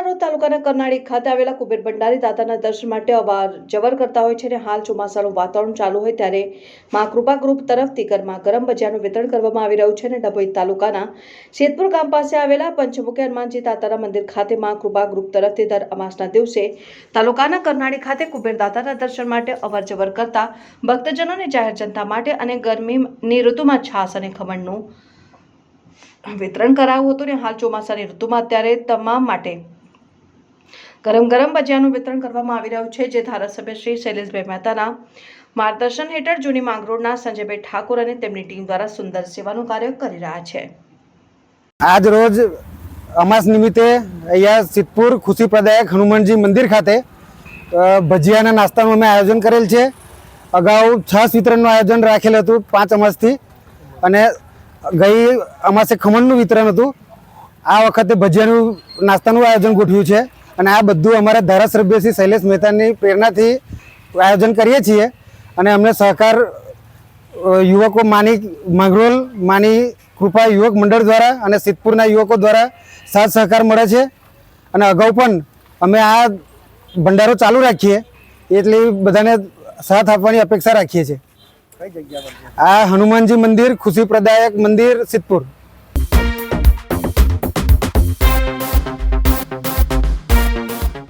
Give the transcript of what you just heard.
Road તાલુકાના કરનાળી ખાતે આવેલા કુબેર ભંડારી દાતાના દર્શન માટે અવાર જવર કરતા હોય છે અને હાલ ચોમાસાનું વાતાવરણ ચાલુ હોય ત્યારે મા કૃપા ગ્રુપ તરફથી ગરમા ગરમ ભજીયાનું વિતરણ કરવામાં આવી રહ્યું છે અને ડભોઈ તાલુકાના શેતપુર ગામ પાસે આવેલા પંચમુખી હનુમાનજી દાતાના મંદિર ખાતે મા કૃપા ગ્રુપ તરફથી દર અમાસના દિવસે તાલુકાના કરનાળી ખાતે કુબેર દાતાના દર્શન માટે અવર જવર કરતા ભક્તજનો અને જાહેર જનતા માટે અને ગરમીની ઋતુમાં છાસ અને ખમણનું વિતરણ કરાવ્યું હતું ને હાલ ચોમાસાની ઋતુમાં અત્યારે તમામ માટે ગરમ ગરમ ભજીયાનું વિતરણ કરવામાં આવી રહ્યું છે, જે ધારાસભ્ય શ્રી શૈલેષભાઈ મહેતાના માર્ગદર્શન હેઠળ જૂની માંગરોળના સંજયભાઈ ઠાકોર અને તેમની ટીમ દ્વારા સુંદર સેવાનું કાર્ય કરી રહ્યા છે. આજ રોજ અમાસ નિમિત્તે અહીંયા સિદ્ધપુર ખુશી પ્રદાયક હનુમાનજી મંદિર ખાતે ભજીયાના નાસ્તાનું અમે આયોજન કરેલ છે. અગાઉ છ વિતરણનું આયોજન રાખેલ હતું પાંચ અમાસથી અને ગઈ અમાસે ખમણનું વિતરણ હતું. આ વખતે ભજીયાનું, નાસ્તાનું આયોજન ગોઠવ્યું છે અને આ બધું અમારા ધારાસભ્ય શ્રી શૈલેષ મહેતાની પ્રેરણાથી આયોજન કરીએ છીએ અને અમને સહકાર યુવકો માની માંગરોલ, માની કૃપા યુવક મંડળ દ્વારા અને સિદ્ધપુરના યુવકો દ્વારા સાથ સહકાર મળે છે. અને અગાઉ પણ અમે આ ભંડારો ચાલુ રાખીએ, એટલે બધાને સાથ આપવાની અપેક્ષા રાખીએ છીએ. આ હનુમાનજી મંદિર ખુશી પ્રદાયક મંદિર સિદ્ધપુર.